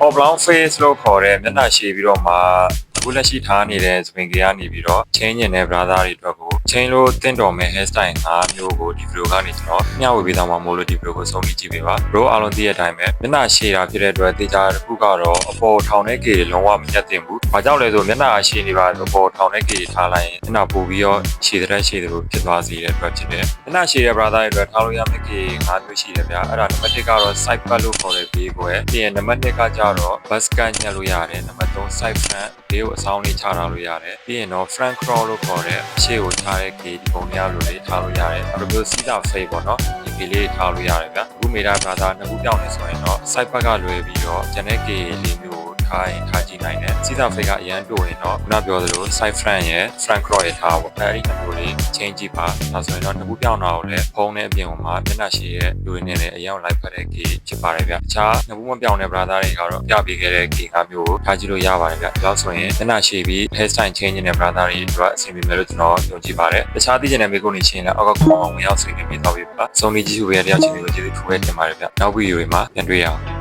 oblong face လို့ခေါ်တဲ့မျက်နှာရှည်ပြီးတော့မှ အခုလက်ရှိထားနေတဲ့စပင်ကေကနေပြီးတော့ change နေတဲ့ brother တွေအတွက်ကို change လို့တင့်တော်မဲ့ hairstyle ၅မျိုးကိုဒီ video ကနေကျွန်တော်မျှဝေပေးသွားမှာမို့လို့ဒီ video ကိုဆုံးဖြတ်ကြည့်ပေးပါ bro အားလုံးသိတဲ့အတိုင်းပဲမျက်နှာရှည်တာဖြစ်တဲ့အတွက်တေချာတစ်ခုကတော့အပေါ်ထောင်တဲ့ကေတွေလုံးဝမညက်တင်ဘူး။ဘာကြောင့်လဲဆိုမျက်နှာရှည်နေပါအပေါ်ထောင်တဲ့ကေတွေထားလိုက်ရင်မျက်နှာပိုပြီးတော့ရှည်တဲ့ရှည်တယ်လို့ဖြစ်သွားစေတဲ့အတွက်ဖြစ်တယ်။မျက်နှာရှည်တဲ့ brother တွေအတွက်ထားလို့ရမယ့်ကေ၅မျိုးရှိတယ်ဗျာ။အဲ့ဒါနံပါတ်1ကတော့ side pat လို့ခေါ်တဲ့ဘေးကွယ်။ပြီးရင်နံပါတ်2ကကြတော့ bus cut ညှက်လို့ရတယ်။နံပါတ်3 side front ဘေးကိုအဆောင်လေးချထားလို့ရတယ်။ပြီးရင်တော့ front crawl လို့ခေါ်တဲ့အရှေ့ကိုထားတဲ့ကေဒီပုံများလိုလေးထားလို့ရတယ်။အဲ့လိုမျိုးစီးတာ face ပေါ့နော်။ဒီကေလေးထားလို့ရတယ်ဗျာ။အခုမေတာ brother နှစ်ခုပြောင်းနေဆိုရင်တော့ side pat ကလွယ်ပြီးတော့ကျန်တဲ့ကေလေးမျိုး ကိုထားရင်ထားကြည့်နိုင်တယ်စီးသာဖိတ်ကအရန်တိုးရင်တော့ခုနပြောသလို side front ရယ် front cross ရယ်ထားပေါ့အဲဒီနှစ်ခုလေး change ကြည့်ပါဒါဆိုရင်တော့နှစ်ခုပြောင်းတာကိုလည်းဖုံးတဲ့အပြင်မှာမျက်နှာရှည်ရဲ့လူရင်းနဲ့လည်းအရင်လိုက်ဖက်တဲ့ key ဖြစ်ပါတယ်ဗျတခြားနှစ်ခုမပြောင်းတဲ့ brother တွေကတော့ပြပေးခဲ့တဲ့ key ကမျိုးကိုထားကြည့်လို့ရပါတယ်ဗျဒါဆိုရင်မျက်နှာရှည်ပြီး hair style change နေတဲ့ brother တွေအတွက်အဆင်ပြေမယ်လို့ကျွန်တော်ယုံကြည်ပါတယ်တခြားသိချင်တဲ့မေးခွန်းတွေရှင်းလဲအောက်က comment ဝင်ရောက်ဆွေးနွေးပေးသွားပေးပါစုံလီကြည့်ရှုပေးတဲ့တယောက်ချင်းတွေကိုကျေးဇူးထူးပဲတင်ပါတယ်ဗျနောက်ဗီဒီယိုတွေမှာပြန်တွေ့ရအောင်